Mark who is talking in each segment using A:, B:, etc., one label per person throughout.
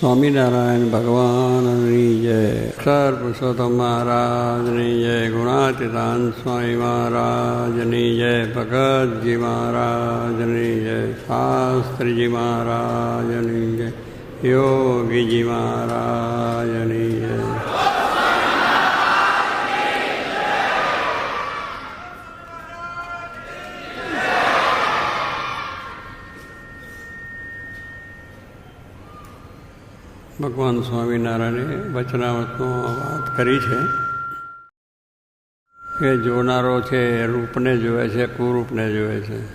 A: સ્વામિનારાયણ ભગવાનની જય. સર પુરુષોત્તમ મહારાજની જય. ગુણાતીતાન સ્વામી મહારાજની જય. ભગતજી મહારાજની જય. શાસ્ત્રીજી મહારાજની જય. યોગીજી મહારાજની જય. ભગવાન સ્વામિનારાયણે વચનાવતમાં વાત કરી છે કે જોનારો છે રૂપને જોવે છે, કુરૂપને જોવે છે.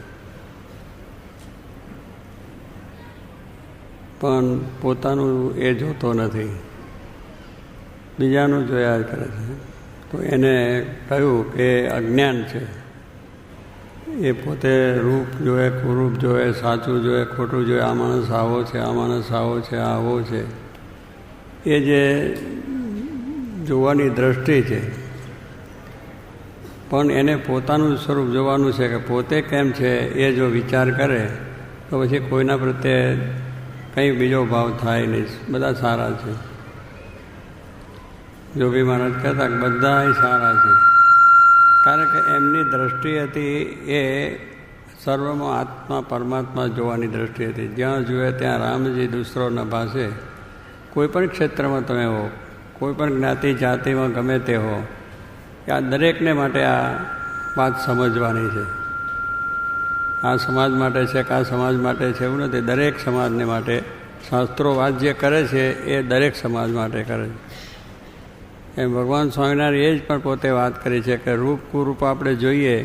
A: પણ પોતાનું એ જોતો નથી. બીજાનું જોયા કરે છે. તો એને કહ્યું કે અજ્ઞાન છે. એ પોતે રૂપ જોવે, કુરૂપ જોવે, સાચું જોવે, ખોટું જોવે, આ માણસ આવો છે, આ માણસ આવો છે આવો છે. એ જે જોવાની દ્રષ્ટિ છે. પણ એને પોતાનું સ્વરૂપ જોવાનું છે કે પોતે કેમ છે એ જો વિચાર કરે, તો પછી કોઈના પ્રત્યે કંઈ બીજો ભાવ થાય નહીં. બધા સારા છે. જોગી મહારાજ કહેતા બધા સારા છે. કારણ કે એમની દ્રષ્ટિ હતી એ સર્વમાં આત્મા પરમાત્મા જોવાની દ્રષ્ટિ હતી. જ્યાં જુએ ત્યાં રામજી દુસરોના ભાષે કોઈ પણ ક્ષેત્રમાં તમે હો કોઈ પણ જ્ઞાતિ જાતિમાં ગમે તે હો, કે આ દરેકને માટે આ વાત સમજવાની છે. આ સમાજ માટે છે કે આ સમાજ માટે છે એવું નથી. દરેક સમાજને માટે શાસ્ત્રો વાત જે કરે છે, એ દરેક સમાજ માટે કરે છે. એમ ભગવાન સ્વામિનારાયણ એ જ પણ પોતે વાત કરી છે કે રૂપ કુરૂપ આપણે જોઈએ.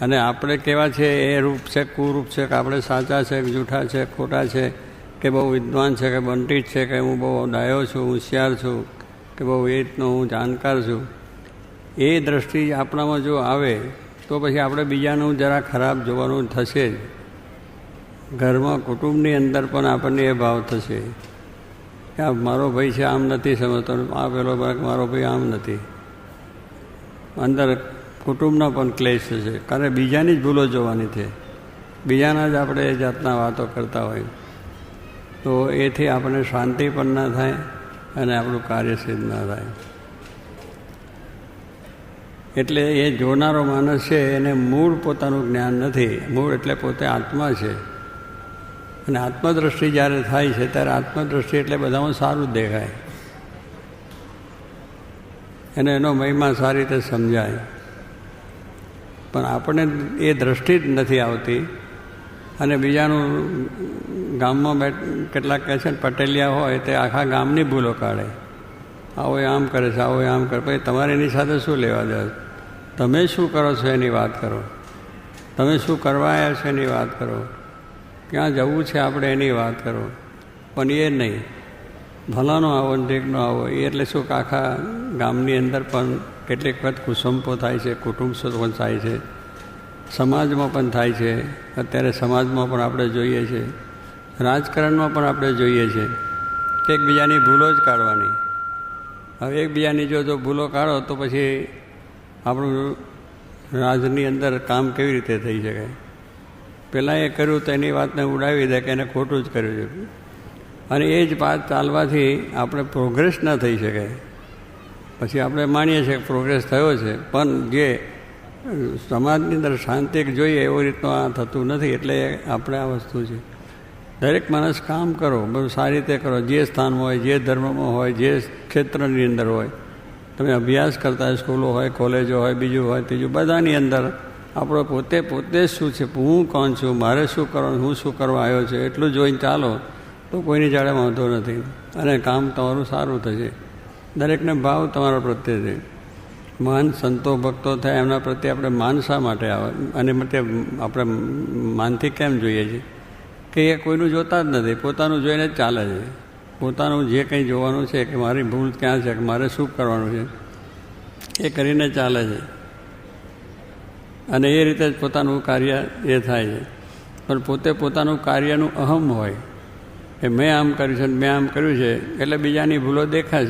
A: અને આપણે કેવા છે, એ રૂપ છે, કુરૂપ છે, કે આપણે સાચા છે, કે જૂઠા છે, ખોટા છે. કે બહુ વિદ્વાન છે, કે બંટિત છે, કે હું બહુ ડાયો છું, હોશિયાર છું, કે બહુ એ રીતનો હું જાણકાર છું. એ દ્રષ્ટિ આપણામાં જો આવે, તો પછી આપણે બીજાનું જરા ખરાબ જોવાનું થશે જ. ઘરમાં કુટુંબની અંદર પણ આપણને એ ભાવ થશે. કે આ મારો ભાઈ છે, આમ નથી સમજતો આ પેલો મારો ભાઈ આમ નથી. અંદર કુટુંબનો પણ ક્લેશ થશે. કારણ બીજાની જ ભૂલો જોવાની છે. બીજાના જ આપણે એ જાતના વાતો કરતા હોય. તો એથી આપણને શાંતિ પણ ના થાય અને આપણું કાર્ય સિદ્ધ ના થાય. એટલે એ જોનારો માણસ છે, એને મૂળ પોતાનું જ્ઞાન નથી. મૂળ એટલે પોતે આત્મા છે. અને આત્મદ્રષ્ટિ જ્યારે થાય છે, ત્યારે આત્મદ્રષ્ટિ એટલે બધામાં સારું જ દેખાય. અને એનો મહિમા સારી રીતે સમજાય. પણ આપણને એ દ્રષ્ટિ જ નથી આવતી. અને બીજાનું ગામમાં બેઠ, કેટલાક કહે છે પટેલિયા હોય તે આખા ગામની ભૂલો કાઢે. આવો આમ કરે છે, આવો આમ કરે. પછી તમારે એની સાથે શું લેવા દે તમે શું કરો છો એની વાત કરો. તમે શું કરવા આવ્યા છો એની વાત કરો. ક્યાં જવું છે આપણે એની વાત કરો. પણ એ નહીં. ભલાનો આવો ઢેકનો આવો, એ એટલે શું કે આખા ગામની અંદર પણ કેટલીક વખત કુસંપો થાય છે, કુટુંબ પણ થાય છે. સમાજમાં પણ થાય છે. અત્યારે સમાજમાં પણ આપણે જોઈએ છીએ રાજકારણમાં પણ આપણે જોઈએ છે કે એકબીજાની ભૂલો જ કાઢવાની. હવે એકબીજાની જો જો ભૂલો કાઢો તો પછી આપણું રાજની અંદર કામ કેવી રીતે થઈ શકે? પહેલાં એ કર્યું તો એની વાતને ઉડાવી દે કે એને ખોટું જ કર્યું છે. અને એ જ વાત ચાલવાથી આપણે પ્રોગ્રેસ ન થઈ શકે. પછી આપણે માનીએ છીએ કે પ્રોગ્રેસ થયો છે. પણ જે સમાજની અંદર શાંતિ જોઈએ એવી રીતનું આ થતું નથી, એટલે આપણે આ વસ્તુ છે. દરેક માણસ કામ કરો, બધું સારી રીતે કરો. જે સ્થાનમાં હોય, જે ધર્મમાં હોય, જે ક્ષેત્રની અંદર હોય. તમે અભ્યાસ કરતા સ્કૂલો હોય, કોલેજો હોય, બીજું હોય, ત્રીજું, બધાની અંદર આપણો પોતે પોતે શું છે? હું કોણ છું? મારે શું કરવાનું? હું શું કરવા આવ્યો છું? એટલું જોઈને ચાલો તો કોઈની જાડે વાંધો નથી. અને કામ તમારું સારું થશે. દરેકને ભાવ તમારા પ્રત્યે છે. મહાન સંતો, ભક્તો થાય, એમના પ્રત્યે આપણે માન શા માટે આવે? અને માટે આપણે માનથી કેમ જોઈએ છીએ કે એ કોઈનું જોતા જ નથી, પોતાનું જોઈને ચાલે છે. પોતાનું જે કંઈ જોવાનું છે કે મારી ભૂલ ક્યાં છે, કે મારે શું કરવાનું છે, એ કરીને ચાલે છે. અને એ રીતે જ પોતાનું કાર્ય એ થાય છે. પણ પોતે પોતાનું કાર્યનું અહમ હોય. કે મેં આમ કર્યું છે મેં આમ કર્યું છે, એટલે બીજાની ભૂલો દેખાય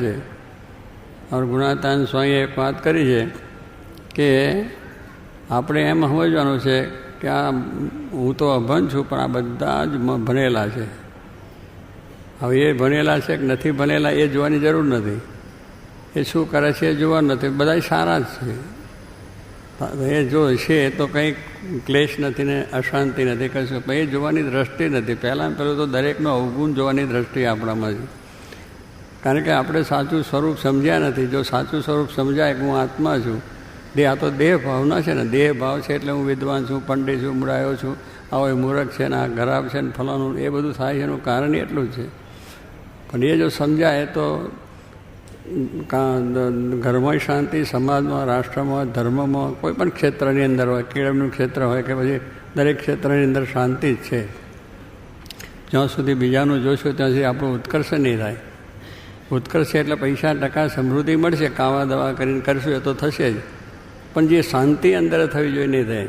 A: છે ગુણાતાન સ્વામીએ એક વાત કરી છે કે આપણે એમ સમજવાનું છે કે આ હું તો અભન છું પણ આ બધા જ ભણેલા છે હવે એ ભણેલા છે કે નથી ભણેલા એ જોવાની જરૂર નથી। એ શું કરે છે એ જોવાનું નથી બધા સારા જ છે। એ જો છે તો કંઈ ક્લેશ નથી ને અશાંતિ નથી, કશું એ જોવાની દ્રષ્ટિ નથી. પહેલાં પહેલું તો દરેકનો અવગુણ જોવાની દ્રષ્ટિ આપણામાં છે। કારણ કે આપણે સાચું સ્વરૂપ સમજ્યા નથી. જો સાચું સ્વરૂપ સમજાય કે હું આત્મા છું દેહ આ તો દેહ ભાવના છે ને. દેહ ભાવ છે એટલે હું વિદ્વાન છું, પંડિત છું મુરાયો છું, આવો એ મૂરખ છે ને, આ ખરાબ છે ને, ફલાણું એ બધું થાય છે એનું કારણ એટલું જ છે. પણ એ જો સમજાય તો ઘરમાં શાંતિ, સમાજમાં, રાષ્ટ્રમાં, ધર્મમાં, કોઈ પણ ક્ષેત્રની અંદર હોય કેળવનું ક્ષેત્ર હોય કે પછી દરેક ક્ષેત્રની અંદર શાંતિ જ છે. જ્યાં સુધી બીજાનું જોશું ત્યાં સુધી આપણું ઉત્કર્ષ નહીં થાય. ઉત્કર્ષ એટલે પૈસા, ટકા સમૃદ્ધિ મળશે. કાવા દવા કરીને કરશું એ તો થશે જ. પણ જે શાંતિ અંદર થવી જોઈએ નહીં થાય.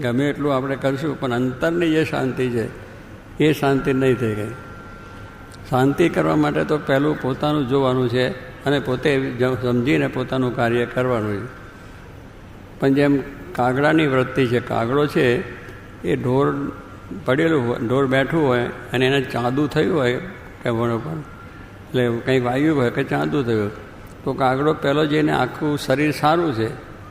A: ગમે એટલું આપણે કરશું, પણ અંતરની જે શાંતિ છે, એ શાંતિ નહીં થઈ ગઈ શાંતિ કરવા માટે તો પહેલું પોતાનું જોવાનું છે અને પોતે સમજીને પોતાનું કાર્ય કરવાનું છે. પણ જેમ કાગડાની વૃત્તિ છે, કાગડો છે, એ ઢોર પડેલું હોય, ઢોર બેઠું હોય અને એને ચાદું થયું હોય કે વણ પર એટલે કંઈ વાયુ હોય કે ચાંદુ થયું. તો કાગડો પહેલો જઈને આખું શરીર સારું છે,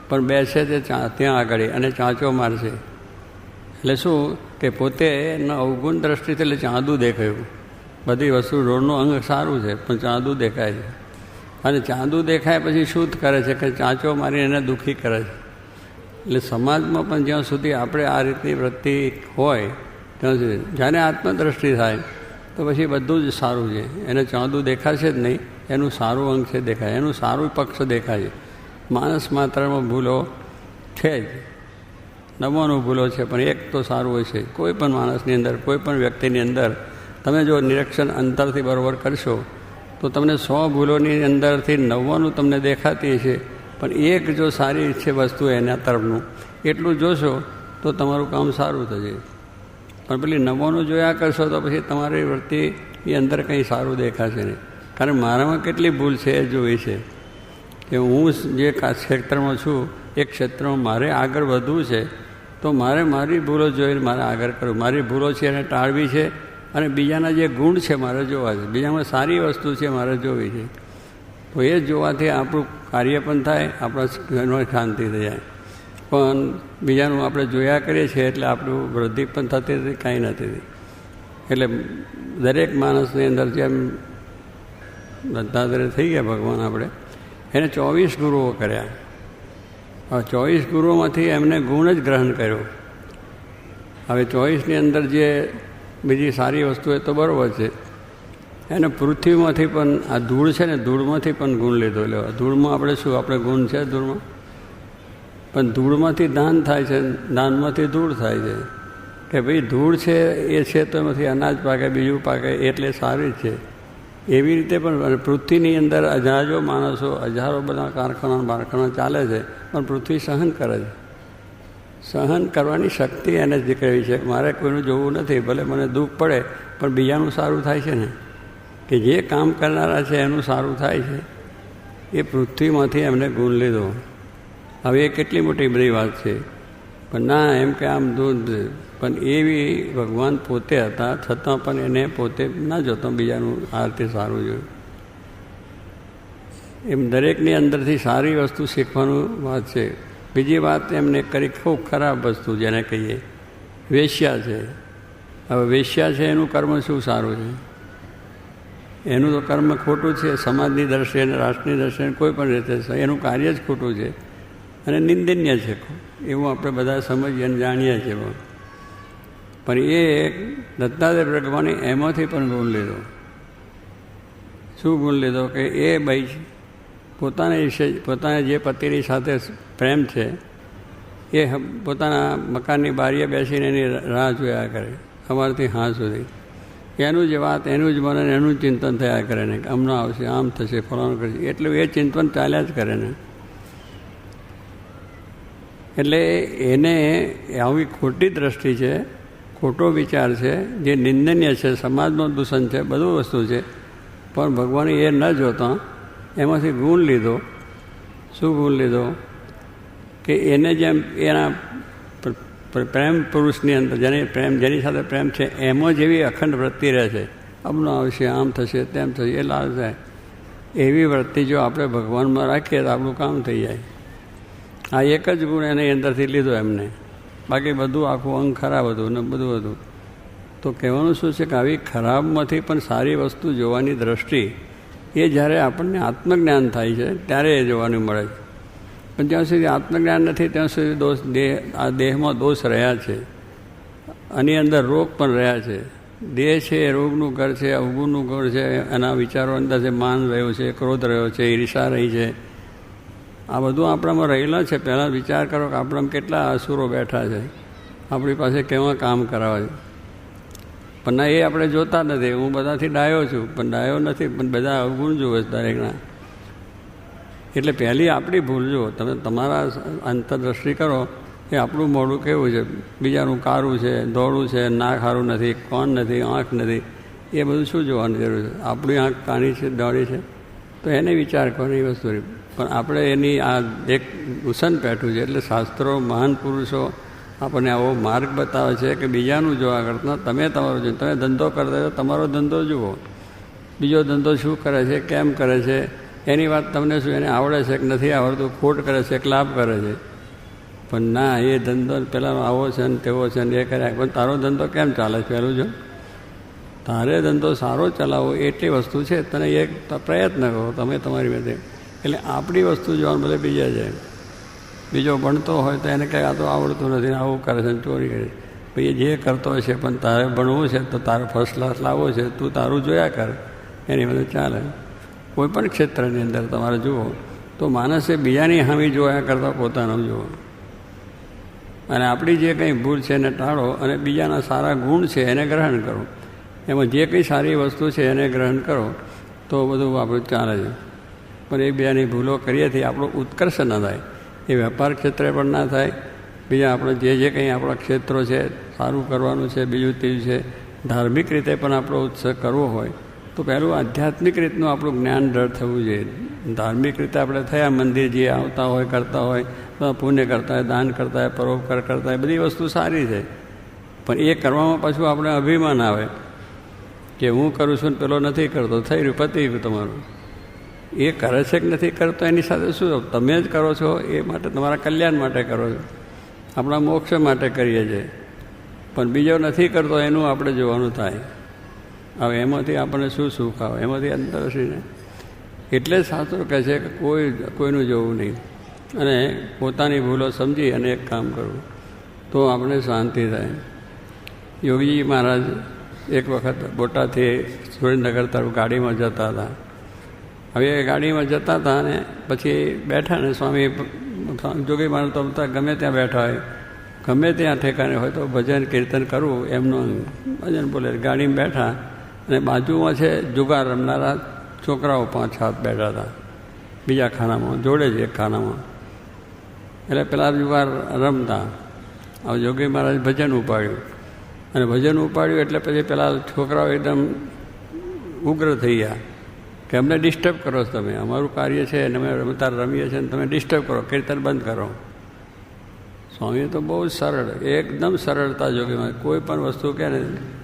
A: પણ બેસે તે ત્યાં આગળ અને ચાંચો મારશે. એટલે શું કે પોતે એના અવગુણ દ્રષ્ટિથી એટલે ચાંદુ દેખાયું. બધી વસ્તુ રોડનું અંગ સારું છે, પણ ચાંદુ દેખાય છે. અને ચાંદુ દેખાય પછી શું કરે છે કે ચાંચો મારી એને દુઃખી કરે છે. એટલે સમાજમાં પણ જ્યાં સુધી આપણે આ રીતની વૃત્તિ હોય, ત્યાં સુધી જ્યારે આત્મદ્રષ્ટિ થાય તો પછી બધું જ સારું છે. એને ચાંદુ દેખાશે જ નહીં. એનું સારું અંગ છે દેખાય. એનું સારું પક્ષ દેખાય માણસ માત્રમાં ભૂલો છે જ. નવ્વાણું ભૂલો છે, પણ એક તો સારું હોય છે. કોઈ પણ માણસની અંદર, કોઈ પણ વ્યક્તિની અંદર તમે જો નિરીક્ષણ અંતરથી બરાબર કરશો, તો તમને સો ભૂલોની અંદરથી નવ્વાણું તમને દેખાતી છે પણ એક જો સારી છે વસ્તુ એના તરફનું, એટલું જોશો તો તમારું કામ સારું થશે. પણ પેલી નમોનું જોયા કરશો તો પછી તમારી વૃત્તિની અંદર કંઈ સારું દેખાશે નહીં. કારણ મારામાં કેટલી ભૂલ છે એ જોઈ છે કે હું જે ક્ષેત્રમાં છું, એ ક્ષેત્રમાં મારે આગળ વધવું છે, તો મારે મારી ભૂલો જોઈને મારે આગળ કરવું. મારી ભૂલો છે એને ટાળવી છે અને બીજાના જે ગુણ છે મારે જોવા છે. બીજામાં સારી વસ્તુ છે મારે જોવી છે. તો એ જોવાથી આપણું કાર્ય પણ થાય, આપણા શાંતિ થઈ જાય. પણ બીજાનું આપણે જોયા કરીએ છીએ એટલે આપણું વૃદ્ધિ પણ થતી હતી કાંઈ નથી. એટલે દરેક માણસની અંદર જેમ દત્તાત્રેય થઈ ગયા ભગવાન આપણે, એને ચોવીસ ગુરુઓ કર્યા. હવે ચોવીસ ગુરુઓમાંથી એમને ગુણ જ ગ્રહણ કર્યો. હવે ચોવીસની અંદર જે બીજી સારી વસ્તુ એ તો બરાબર છે. એને પૃથ્વીમાંથી પણ, આ ધૂળ છે ને, ધૂળમાંથી પણ ગુણ લીધો. લેવા ધૂળમાં આપણે શું? આપણે ગુણ છે ધૂળમાં? પણ ધૂળમાંથી દાન થાય છે, દાનમાંથી ધૂળ થાય છે. કે ભાઈ ધૂળ છે, એ એમાંથી અનાજ પાકે, બીજું પાકે, એટલે સારી જ છે. એવી રીતે પણ પૃથ્વીની અંદર હજારો માણસો, હજારો બધા કારખાના, બારખાના ચાલે છે, પણ પૃથ્વી સહન કરે છે. સહન કરવાની શક્તિ એને જ કહેવી છે, મારે કોઈનું જોવું નથી, ભલે મને દુઃખ પડે, પણ બીજાનું સારું થાય છે ને? કે જે કામ કરનારા છે, એનું સારું થાય છે. એ પૃથ્વીમાંથી એમને ગુણ લીધો. હવે એ કેટલી મોટી બધી વાત છે. પણ ના, એમ કે આમ દૂધ, પણ એવી ભગવાન પોતે હતા, છતાં પણ એને પોતે ના જોતો બીજાનું આ રીતે સારું જોયું. એમ દરેકની અંદરથી સારી વસ્તુ શીખવાનું વાત છે. બીજી વાત એમને કરી ખૂબ ખરાબ વસ્તુ, જેને કહીએ, વેશ્યા છે. હવે વેશ્યા છે, એનું કર્મ શું સારું છે? એનું તો કર્મ ખોટું છે, સમાજની દ્રષ્ટિએ રાષ્ટ્રની દ્રષ્ટિએ કોઈ પણ રીતે એનું કાર્ય જ ખોટું છે. અને નિંદનીય છે. એવું આપણે બધા સમજીએ અને જાણીએ છીએ પણ એ દત્તાદેવ ભગવાને એમાંથી પણ ગુણ લીધો. શું ગુણ લીધો? કે એ ભાઈ પોતાના વિશે પોતાના જે પતિની સાથે પ્રેમ છે, એ પોતાના મકાનની બારીએ બેસીને એની રાહ જોયા કરે, સવારથી હા સુધી. એનું જ વાત, એનું જ મને એનું ચિંતન થયા કરે ને હમણાં આવશે, આમ થશે, ફલાણું કરશે. એટલું એ ચિંતન ચાલ્યા જ કરે ને. એટલે એને આવી ખોટી દ્રષ્ટિ છે, ખોટો વિચાર છે, જે નિંદનીય છે, સમાજનું દૂષણ છે, બધું વસ્તુ છે. પણ ભગવાને એ ન જોતા, એમાંથી ગુણ લીધો. શું ગુણ લીધો? કે એને જેમ એના પ્રેમ પુરુષની અંદર, જેની પ્રેમ, જેની સાથે પ્રેમ છે, એમાં જેવી અખંડ વૃત્તિ રહે છે. આમનો આવશે આમ થશે, તેમ થશે, એ લાલ થાય. એવી વૃત્તિ જો આપણે ભગવાનમાં રાખીએ તો આપણું કામ થઈ જાય. આ એક જ ગુણ એને અંદરથી લીધો એમને. બાકી બધું આખું અંગ ખરાબ હતું ને બધું હતું. તો કહેવાનું શું છે કે આવી ખરાબમાંથી પણ સારી વસ્તુ જોવાની દ્રષ્ટિ એ જ્યારે આપણને આત્મજ્ઞાન થાય છે, ત્યારે એ જોવાનું મળે છે. પણ જ્યાં સુધી આત્મજ્ઞાન નથી, ત્યાં સુધી દોષ દેહ, આ દેહમાં દોષ રહ્યા છે. આની અંદર રોગ પણ રહ્યા છે. દેહ છે, રોગનું ઘર છે, અવગુણનું ઘર છે, એના વિચારો અંદર છે માન રહ્યો છે, ક્રોધ રહ્યો છે, ઈર્ષા રહી છે આ બધું આપણામાં રહેલા છે. પહેલાં વિચાર કરો કે આપણામાં કેટલા અસુરો બેઠા છે. આપણી પાસે કેવા કામ કરાવે છે. પણ ના, એ આપણે જોતા નથી. હું બધાથી ડાયો છું. પણ ડાયો નથી. પણ બધા અવગુણ જુએ છે દરેકના. એટલે પહેલી આપણી ભૂલ જુઓ. તમે તમારા અંતરદ્રષ્ટિ કરો. એ આપણું મોઢું કેવું છે? બીજાનું કારું છે ધોળું છે નાક સારું નથી, કોણ નથી, આંખ નથી. એ બધું શું જોવાની જરૂર છે? આપણી આંખ કાણી છે, દોડી છે? તો એને વિચાર કરવાની વસ્તુ. પણ આપણે એની આ એક ઉસન પેઠું છે એટલે શાસ્ત્રો, મહાન પુરુષો આપણને આવો માર્ગ બતાવે છે કે બીજાનું જોવા કરતાં તમે તમારો જો, તમે ધંધો કરતા તો તમારો ધંધો જુઓ. બીજો ધંધો શું કરે છે, કેમ કરે છે, એની વાત તમને શું, એને આવડે છે કે નથી આવડતું, ખોટ કરે છે કે લાભ કરે છે. પણ ના, એ ધંધો પહેલાં આવો છે ને તેવો છે ને એ કર્યા પણ તારો ધંધો કેમ ચાલે છે પહેલું જો? તારે ધંધો સારો ચલાવો એટલી વસ્તુ છે, તને એક પ્રયત્ન કરો, તમે તમારી રીતે એટલે આપણી વસ્તુ જોવાનું બધે બીજા જાય બીજો ભણતો હોય તો એને કંઈ આ તો આવડતું નથી ને આવું કરે છે ને ચોરી કરે ભાઈ જે કરતો હોય છે, પણ તારે ભણવું છે તો તારે ફર્સ્ટ ક્લાસ લાવવો છે, તું તારું જોયા કર. એની બધું ચાલે. કોઈ પણ ક્ષેત્રની અંદર તમારે જુઓ, તો માણસે બીજાની હામી જોયા કરતાં પોતાનું જુઓ. અને આપણી જે કંઈ ભૂલ છે એને ટાળો અને બીજાના સારા ગુણ છે એને ગ્રહણ કરો. એમાં જે કંઈ સારી વસ્તુ છે એને ગ્રહણ કરો, તો બધું આપણું ચાલે છે. પણ એ બીજાની ભૂલો કરીએથી આપણો ઉત્કર્ષ ન થાય. એ વેપાર ક્ષેત્રે પણ ના થાય. બીજા આપણે જે જે કંઈ આપણા ક્ષેત્રો છે, સારું કરવાનું છે, બીજું ત્રીજું છે, ધાર્મિક રીતે પણ આપણો ઉત્સવ કરવો હોય, તો પહેલું આધ્યાત્મિક રીતનું આપણું જ્ઞાન દ્રઢ થવું જોઈએ. ધાર્મિક રીતે આપણે થયા, મંદિર જે આવતા હોય, કરતા હોય પુણ્ય કરતા હોય, દાન કરતા હોય, પરોપકાર કરતા હોય, બધી વસ્તુ સારી છે. પણ એ કરવામાં પાછું આપણે અભિમાન આવે કે હું કરું છું પેલો નથી કરતો, થઈ રહ્યું, પતી તમારું. એ કરે છે કે નથી કરતો એની સાથે શું તમે જ કરો છો એ માટે, તમારા કલ્યાણ માટે કરો છો. આપણા મોક્ષ માટે કરીએ છીએ પણ બીજો નથી કરતો એનું આપણે જોવાનું થાય. હવે એમાંથી આપણને શું સુખ આવે? એમાંથી અંદર અંતરશ્રીને એટલે સાચું કહે છે કે કોઈ, કોઈનું જોવું નહીં. અને પોતાની ભૂલો સમજી અને એક કામ કરવું. તો આપણે શાંતિ થાય. યોગીજી મહારાજ એક વખત બોટાથી સુરેન્દ્રનગર તરફ ગાડીમાં જતા હતા. હવે ગાડીમાં જતા હતા ને પછી બેઠા ને સ્વામી જોગી મહારાજ તો ગમે ત્યાં બેઠા હોય. ગમે ત્યાં ઠેકાણે હોય તો ભજન કીર્તન કરવું એમનું ભજન બોલે. ગાડીમાં બેઠા અને બાજુમાં છે જુગાર રમનારા છોકરાઓ પાંચ સાત બેઠા હતા. બીજા ખાનામાં, જોડે જ એક ખાનામાં. એટલે પેલા જુગાર રમતા. હવે જોગી મહારાજ ભજન ઉપાડ્યું. અને ભજન ઉપાડ્યું એટલે પછી પેલા છોકરાઓ એકદમ ઉગ્ર થઈ ગયા. કે અમને ડિસ્ટર્બ કરો તમે. અમારું કાર્ય છે અને અમે રમતા રમીએ છીએ અને તમે ડિસ્ટર્બ કરો. કીર્તન બંધ કરો. સ્વામી તો બહુ સરળ, એકદમ સરળતા જોગીમાં કોઈ પણ વસ્તુ કહે ને,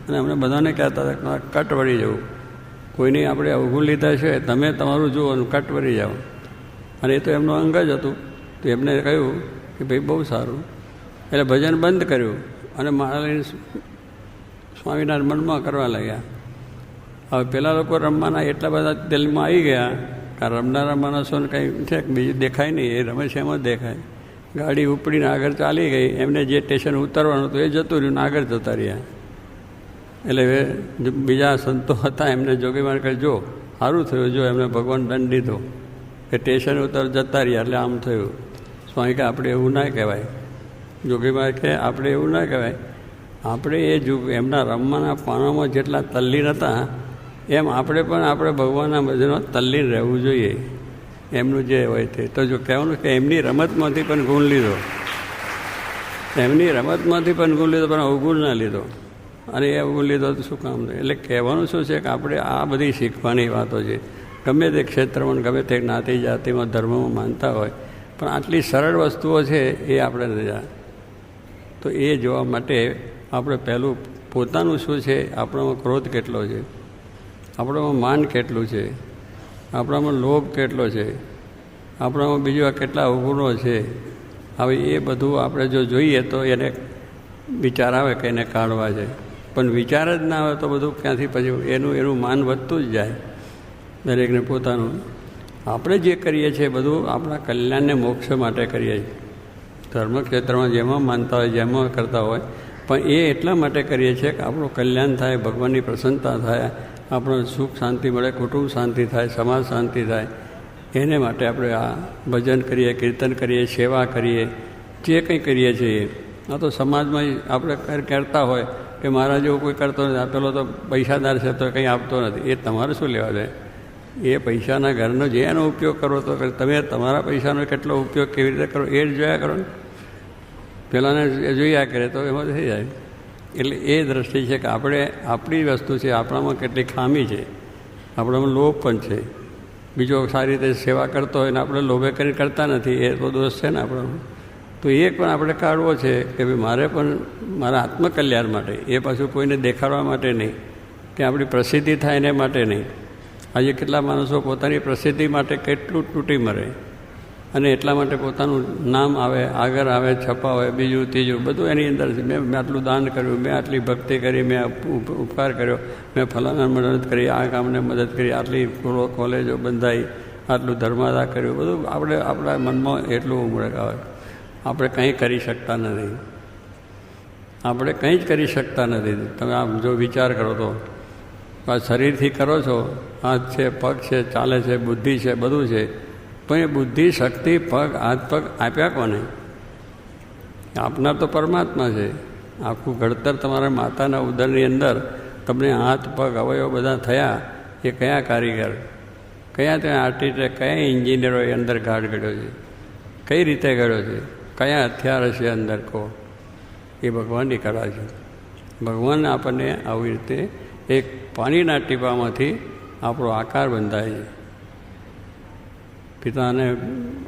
A: અને અમને બધાને કહેતા હતા કટ વળી જવું. કોઈની આપણે અવગુણ લીધા છે, તમે તમારું જુઓ કટ વળી જાઓ. અને એ તો એમનું અંગ જ હતું. તો એમને કહ્યું કે ભાઈ બહુ સારું. એટલે ભજન બંધ કર્યું. અને મારા સ્વામિનારાયણ મનમાં કરવા લાગ્યા. હવે પેલા લોકો રમવાના એટલા બધા દિલમાં આવી ગયા કારણ રમનારા માણસોને કંઈ છે બીજું દેખાય નહીં, એ રમે છે એમ જ દેખાય. ગાડી ઉપડીને આગળ ચાલી ગઈ, એમને જે સ્ટેશન ઉતરવાનું હતું એ જતું રહ્યું ને આગળ જતા રહ્યા. એટલે બીજા સંતો હતા, એમને જોગીમાર કહે, જો, સારું થયું, જો એમને ભગવાન દંડ દીધો. કે સ્ટેશન ઉતર જતા રહ્યા, એટલે આમ થયું. સ્વામી કે આપણે એવું ના કહેવાય. જોગીમાર કે આપણે એવું ના કહેવાય. આપણે એ જો એમના રમવાના પાનામાં જેટલા તલ્લીન હતા એમ આપણે પણ આપણે ભગવાનના ભજનમાં તલ્લીન રહેવું જોઈએ. એમનું જે હોય તે. તો જો કહેવાનું કે એમની રમતમાંથી પણ ગુણ લીધો. એમની રમતમાંથી પણ ગુણ લીધો, પણ અવગુણ ના લીધો. અને એ અવગુણ લીધો તો શું કામ થાય? એટલે કહેવાનું શું છે કે આપણે આ બધી શીખવાની વાતો છે. ગમે તે ક્ષેત્રમાં, ગમે તે જ્ઞાતિ જાતિમાં, ધર્મમાં માનતા હોય, પણ આટલી સરળ વસ્તુઓ છે એ આપણે નથી તો એ જોવા માટે આપણે પહેલું પોતાનું શું છે? આપણામાં ક્રોધ કેટલો છે? આપણામાં માન કેટલું છે? આપણામાં લોભ કેટલો છે? આપણામાં બીજું કેટલા અવગુણો છે? હવે એ બધું આપણે જો જોઈએ તો એને વિચાર આવે કે એને કાઢવા છે. પણ વિચાર જ ના આવે તો બધું ક્યાંથી પછી એનું એનું માન વધતું જ જાય. દરેકને પોતાનું. આપણે જે કરીએ છીએ બધું આપણા કલ્યાણને મોક્ષ માટે કરીએ છીએ. ધર્મક્ષેત્રમાં જેમાં માનતા હોય, જેમાં કરતા હોય, પણ એ એટલા માટે કરીએ છીએ કે આપણું કલ્યાણ થાય, ભગવાનની પ્રસન્નતા થાય આપણો સુખ શાંતિ મળે, કુટુંબ શાંતિ થાય, સમાજ શાંતિ થાય, એને માટે આપણે આ ભજન કરીએ, કીર્તન કરીએ, સેવા કરીએ, જે કંઈ કરીએ છીએ. આ તો સમાજમાં આપણે કરતા હોય કે મારા જેવું કોઈ કરતો નથી. આપેલો તો પૈસાદાર છે, તો કંઈ આપતો નથી. એ તમારે શું લેવા દે? એ પૈસાના ઘરનો જે એનો ઉપયોગ કરો તો તમે તમારા પૈસાનો કેટલો ઉપયોગ કેવી રીતે કરો એ જ જોયા કરો ને. પહેલાંને જોયા કરે તો એમાં થઈ જાય. એટલે એ દ્રષ્ટિ છે કે આપણે આપણી વસ્તુ છે, આપણામાં કેટલી ખામી છે, આપણામાં લોભ પણ છે. બીજો સારી રીતે સેવા કરતો હોય ને આપણે લોભે કરી કરતા નથી, એ તો દોષ છે ને આપણો. તો એ પણ આપણે કાઢવો છે કે ભાઈ મારે પણ મારા આત્મકલ્યાણ માટે, એ પાછું કોઈને દેખાડવા માટે નહીં. કે આપણી પ્રસિદ્ધિ થાય એને માટે નહીં. આજે કેટલા માણસો પોતાની પ્રસિદ્ધિ માટે કેટલું તૂટી મરે. અને એટલા માટે પોતાનું નામ આવે આગળ આવે છપાવે બીજું, ત્રીજું, બધું એની અંદર મેં મેં આટલું દાન કર્યું, મેં આટલી ભક્તિ કરી, મેં ઉપકાર કર્યો, મેં ફલાણા મદદ કરી, આ કામને મદદ કરી, આટલી કોલેજો બંધાઈ, આટલું ધર્માદા કર્યું, બધું આપણે, આપણા મનમાં એટલું ઉમળક આવે આપણે કંઈ કરી શકતા નથી. આપણે કંઈ જ કરી શકતા નથી. તમે આમ જો વિચાર કરો તો, આ શરીરથી કરો છો, હાથ છે, પગ છે, ચાલે છે, બુદ્ધિ છે, બધું છે. પણ એ બુદ્ધિ, શક્તિ, પગ, હાથ, પગ આપ્યા કોને? આપનાર તો પરમાત્મા છે. આખું ઘડતર તમારા માતાના ઉદરની અંદર તમને હાથ, પગ, અવયવ બધા થયા. એ કયા કારીગર? કયા ત્યાં આર્ટિસ્ટે કયા એન્જિનિયરોએ અંદર ગાઢ ઘડ્યો છે? કઈ રીતે ઘડ્યો છે? કયા હથિયાર હશે અંદર કહો એ ભગવાનની કળા છે. ભગવાન આપણને આવી રીતે એક પાણીના ટીપામાંથી આપણો આકાર બંધાય છે. પિતાને,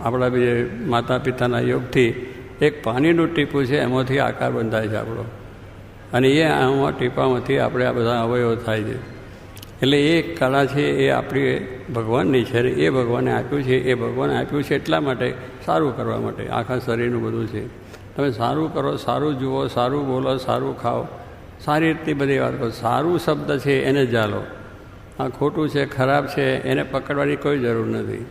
A: આપણા બીજે માતા પિતાના યોગથી એક પાણીનું ટીપું છે, એમાંથી આકાર બંધાય છે આપણો. અને એ આમાં ટીપામાંથી આપણે આ બધા અવયવો થાય છે. એટલે એ કળા છે, એ આપણી ભગવાનની છે, એ ભગવાને આપ્યું છે, એ ભગવાને આપ્યું છે એટલા માટે સારું કરવા માટે, આખા શરીરનું બધું છે. તમે સારું કરો, સારું જુઓ, સારું બોલો, સારું ખાઓ, સારી રીતની બધી વાત કરો. સારું શબ્દ છે, એને જાલો આ ખોટું છે, ખરાબ છે, એને પકડવાની કોઈ જરૂર નથી.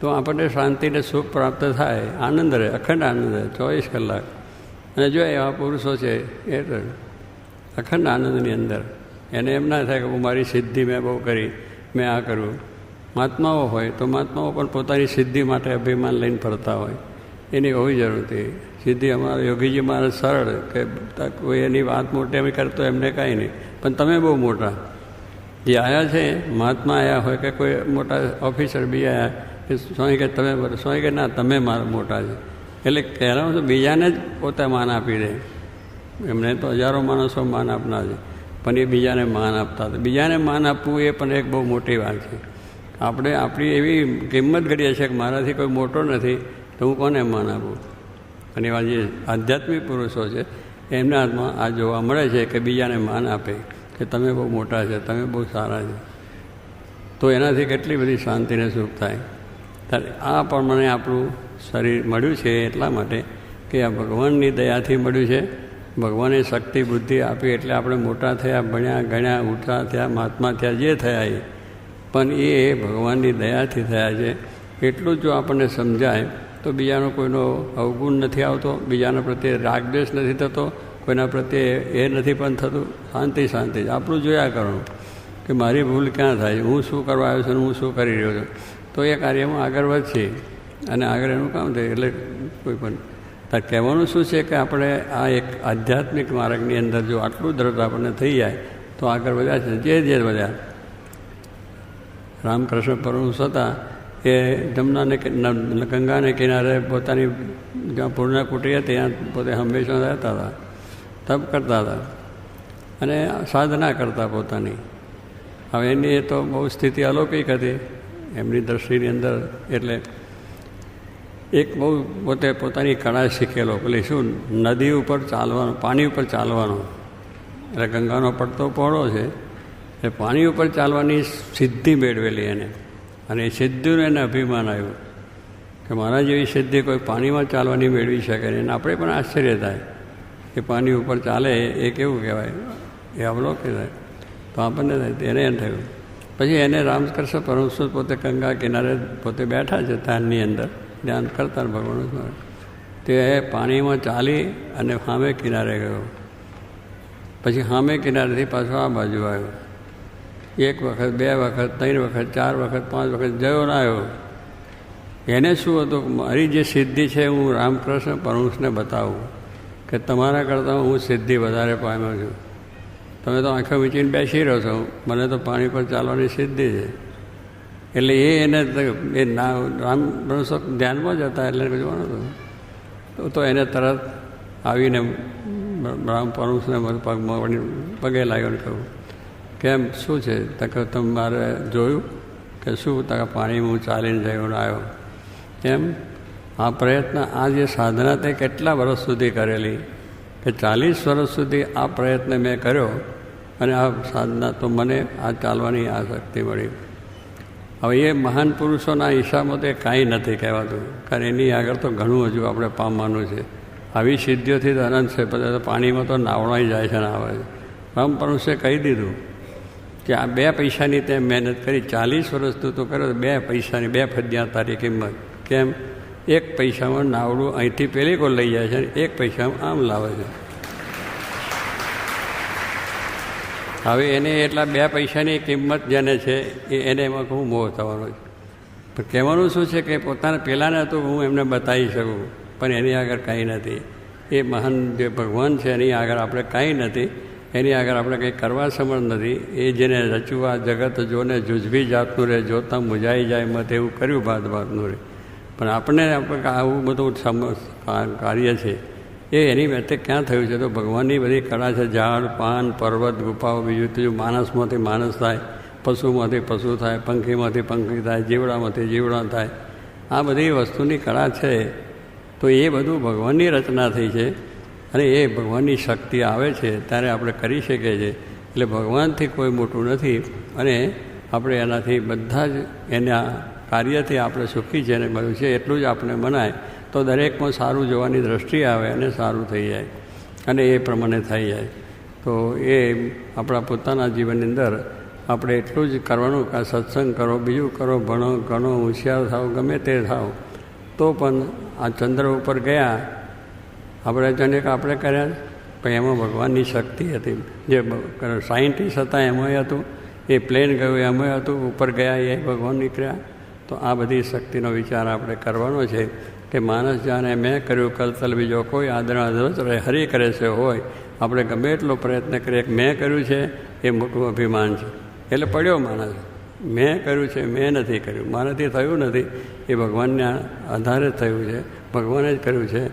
A: તો આપણને શાંતિને સુખ પ્રાપ્ત થાય. આનંદ રહે, અખંડ આનંદ રહે, ચોવીસ કલાક. અને જો એવા પુરુષો છે, એ અખંડ આનંદની અંદર. એને એમ ના થાય કે હું મારી સિદ્ધિ મેં બહુ કરી, મેં આ કર્યું. મહાત્માઓ હોય તો મહાત્માઓ પણ પોતાની સિદ્ધિ માટે અભિમાન લઈને ફરતા હોય. એની હોવી જરૂર હતી સિદ્ધિ અમારા યોગીજી મારે સરળ કે કોઈ એની વાત મોટી અમે કરતો એમને કાંઈ નહીં. પણ તમે બહુ મોટા. જે આવ્યા છે, મહાત્મા આવ્યા હોય કે કોઈ મોટા ઓફિસર બી આવ્યા કે સ્વામી કે તમે સ્વામી કે ના, તમે મારા મોટા છે. એટલે કહેવાનું તો બીજાને જ પોતે માન આપી દે. એમને તો હજારો માણસો માન આપનાર છે, પણ એ બીજાને માન આપતા હતા બીજાને માન આપવું એ પણ એક બહુ મોટી વાત છે. આપણે આપણી એવી કિંમત કરીએ છીએ કે મારાથી કોઈ મોટો નથી, તો હું કોને માન આપું? અને એવા જે આધ્યાત્મિક પુરુષો છે, એમના હાથમાં આ જોવા મળે છે કે બીજાને માન આપે કે તમે બહુ મોટા છે, તમે બહુ સારા છે. તો એનાથી કેટલી બધી શાંતિને સુખ થાય. ત્યારે આ પ્રમાણે આપણું શરીર મળ્યું છે એટલા માટે કે આ ભગવાનની દયાથી મળ્યું છે. ભગવાને શક્તિ, બુદ્ધિ આપી એટલે આપણે મોટા થયા, ભણ્યા, ગણ્યા ઉઠા થયા, મહાત્મા થયા, જે થયા એ. પણ એ ભગવાનની દયાથી થયા છે. એટલું જ આપણને સમજાય, તો બીજાનો કોઈનો અવગુણ નથી આવતો, બીજાના પ્રત્યે રાગદ્વેષ નથી થતો, કોઈના પ્રત્યે એ નથી પણ થતું. શાંતિ શાંતિ. આપણું જોયા કરવાનું કે મારી ભૂલ ક્યાં થાય? હું શું કરવા આવ્યો છું હું શું કરી રહ્યો છું? તો એ કાર્યમાં આગળ વધશે. અને આગળ એનું કામ થાય, એટલે કોઈ પણ કહેવાનું શું છે કે આપણે આ એક આધ્યાત્મિક માર્ગની અંદર જો આટલું દ્રઢ આપણને થઈ જાય, તો આગળ વધ્યા છે. જે જે વધ્યા. રામકૃષ્ણ પરમહંસ હતા, એ જમનાને ગંગાને કિનારે પોતાની જ્યાં પૂર્ણ કુટી હતી, ત્યાં પોતે હંમેશા રહેતા હતા. તપ કરતા હતા. અને સાધના કરતા પોતાની. હવે એની એ તો બહુ સ્થિતિ અલૌકિક હતી. એમની દ્રષ્ટિની અંદર એટલે એક બહુ પોતે પોતાની કળા શીખેલો પેલી શું નદી ઉપર ચાલવાનું, પાણી ઉપર ચાલવાનું? એટલે ગંગાનો પડતો પહોળો છે, એ પાણી ઉપર ચાલવાની સિદ્ધિ મેળવેલી એને. અને એ સિદ્ધિનું એને અભિમાન આવ્યું કે મારા જેવી સિદ્ધિ કોઈ પાણીમાં ચાલવાની મેળવી શકે નહીં. આપણે પણ આશ્ચર્ય થાય કે પાણી ઉપર ચાલે એ કેવું કહેવાય? એ અવલોક થાય. તો આપણને થાય, એને એમ થયું. પછી એને રામકૃષ્ણ પરમહંસ પોતે ગંગા કિનારે પોતે બેઠા છે ધ્યાનની અંદર, ધ્યાન કરતા ભગવાન તે પાણીમાં ચાલી અને સામે કિનારે ગયો. પછી સામે કિનારેથી પાછો આ બાજુ આવ્યો. એક વખત, બે વખત, ત્રણ વખત, ચાર વખત, પાંચ વખત જયો ના આવ્યો. એને શું હતું? મારી જે સિદ્ધિ છે હું રામકૃષ્ણ પરમુષને બતાવું, કે તમારા કરતાં હું સિદ્ધિ વધારે પામ્યો છું. તમે તો આંખો વીંચીને બેસી રહો છો. મને તો પાણી પર ચાલવાની સિદ્ધિ છે. એટલે એ એને એ ના રામ પરમહંસ ધ્યાનમાં જ હતા એટલે જોવાનું હતું. તો એને તરત આવીને રામ પરમસને પગમાં વળી પગે લાગ્યો ને કહ્યું, કેમ? શું છે? તકે મારે જોયું કે શું તકે પાણીમાં હું ચાલીને જઈને આવ્યો. કેમ? આ પ્રયત્ન આ જે સાધના તે કેટલા વર્ષ સુધી કરેલી? કે ચાલીસ વર્ષ સુધી આ પ્રયત્ન મેં કર્યો અને આ સાધના તો મને આ ચાલવાની આ શક્તિ મળી. હવે એ મહાન પુરુષોના હિસાબમાં તો એ કાંઈ નથી કહેવાતું. કારણ એની આગળ તો ઘણું હજુ આપણે પામવાનું છે. આવી સિદ્ધિઓથી તો અનંત છે, બધા તો પાણીમાં તો નાવણાઈ જાય છે ને આવે છે રામ પુરુષે કહી દીધું કે આ બે પૈસાની તે મહેનત કરી, ચાલીસ વર્ષથી તો કર્યો, બે પૈસાની, બે ફદ્યા તારી કિંમત. કેમ? એક પૈસામાં નાવડું અહીંથી પેલી કોઈ લઈ જાય છે એક પૈસામાં આમ લાવે છે. હવે એને એટલા બે પૈસાની કિંમત જેને છે, એ એને એમાં હું મોહ થવાનો છે. પણ કહેવાનું શું છે કે પોતાના પહેલાંને હતું હું એમને બતાવી શકું, પણ એની આગળ કાંઈ નથી. એ મહાન જે ભગવાન છે, એની આગળ આપણે કાંઈ નથી. એની આગળ આપણે કંઈ કરવા સમર્થ નથી. એ જેને રચવા જગત જોને જુજવી જાતનું રહે, જોતા મુજાઈ જાય મત એવું કર્યું ભાત ભાતનું રહે. પણ આપણે આપણે આવું બધું કાર્ય છે. એ એની વચ્ચે ક્યાં થયું છે? તો ભગવાનની બધી કળા છે, ઝાડ, પાન, પર્વત, ગુફાઓ, બીજું ત્રીજું માણસમાંથી માણસ થાય, પશુમાંથી પશુ થાય, પંખીમાંથી પંખી થાય, જીવડામાંથી જીવડા થાય, આ બધી વસ્તુની કળા છે. તો એ બધું ભગવાનની રચના થઈ છે અને એ ભગવાનની શક્તિ આવે છે ત્યારે આપણે કરી શકીએ છીએ. એટલે ભગવાનથી કોઈ મોટું નથી અને આપણે એનાથી બધા જ એના કાર્યથી આપણે સુખી છે અને બધું છે એટલું જ આપણે મનાય. તો દરેકમાં સારું જોવાની દ્રષ્ટિ આવે અને સારું થઈ જાય. અને એ પ્રમાણે થઈ જાય. તો એ આપણા પોતાના જીવનની અંદર આપણે એટલું જ કરવાનું કે સત્સંગ કરો, બીજું કરો, ભણો ઘણો હોશિયાર થાવ ગમે તે થાવ તો પણ આ ચંદ્ર ઉપર ગયા, આપણે જાણીએ કે આપણે કર્યા પણ એમાં ભગવાનની શક્તિ હતી. જે સાયન્ટિસ્ટ હતા, એમાંય હતું. એ પ્લેન ગયું, એમાંય હતું. ઉપર ગયા, એ ભગવાન નીકળ્યા. તો આ બધી શક્તિનો વિચાર આપણે કરવાનો છે. કે માણસ જાણે મેં કર્યું કલતલ, બીજો કોઈ આદરા રહે હરી કરે છે, હોય. આપણે ગમે એટલો પ્રયત્ન કરીએ કે મેં કર્યું છે, એ મોટું અભિમાન છે. એટલે પડ્યો માણસ. મેં કર્યું છે, મેં નથી કર્યું. મારાથી થયું નથી. એ ભગવાનને આધારે થયું છે. ભગવાને જ કર્યું છે.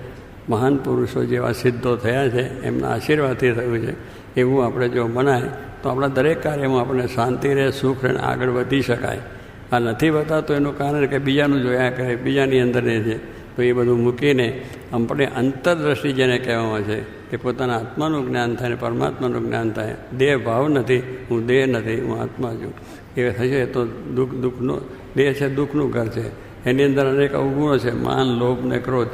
A: મહાન પુરુષો જેવા સિદ્ધો થયા છે, એમના આશીર્વાદથી થયું છે. એવું આપણે જો મનાય, તો આપણા દરેક કાર્યમાં આપણે શાંતિ રહે, સુખ રહે આગળ વધી શકાય. આ નથી બતાવતું એનું કારણ કે બીજાનું જોયા કરે, બીજાની અંદર નહીં છે. તો એ બધું મૂકીને આપણે અંતરદ્રષ્ટિ જેને કહેવામાં છે કે પોતાના આત્માનું જ્ઞાન થાય પરમાત્માનું જ્ઞાન થાય. દેહ ભાવ નથી, હું દેહ નથી, હું આત્મા છું. એ થશે તો દુઃખ, દુઃખનો, દેહ છે દુઃખનું ઘર છે. એની અંદર અનેક અવગુણો છે, માન, લોભ ને ક્રોધ,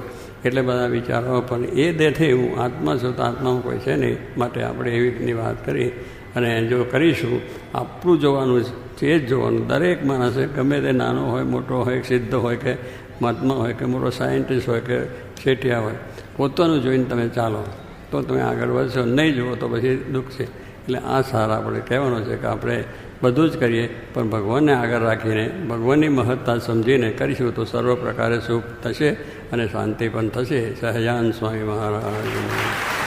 A: એટલે બધા વિચારો. પણ એ દેહથી હું આત્મા છું તો આત્મામાં કોઈ છે નહીં. માટે આપણે એવી રીતની વાત કરી અને જો કરીશું, આપણું જોવાનું એ જ જોવાનું. દરેક માણસે ગમે તે નાનો હોય, મોટો હોય સિદ્ધ હોય કે મહાત્મા હોય કે મોટો સાયન્ટિસ્ટ હોય કે શેઠિયા હોય, પોતાનું જોઈને તમે ચાલો, તો તમે આગળ વધશો. નહીં જુઓ તો પછી દુઃખ છે. એટલે આ સાર આપણે કહેવાનો છે કે આપણે બધું જ કરીએ, પણ ભગવાનને આગળ રાખીને, ભગવાનની મહત્તા સમજીને કરીશું તો સર્વ પ્રકારે સુખ થશે અને શાંતિ પણ થશે. સહજાન સ્વામી મહારાજ.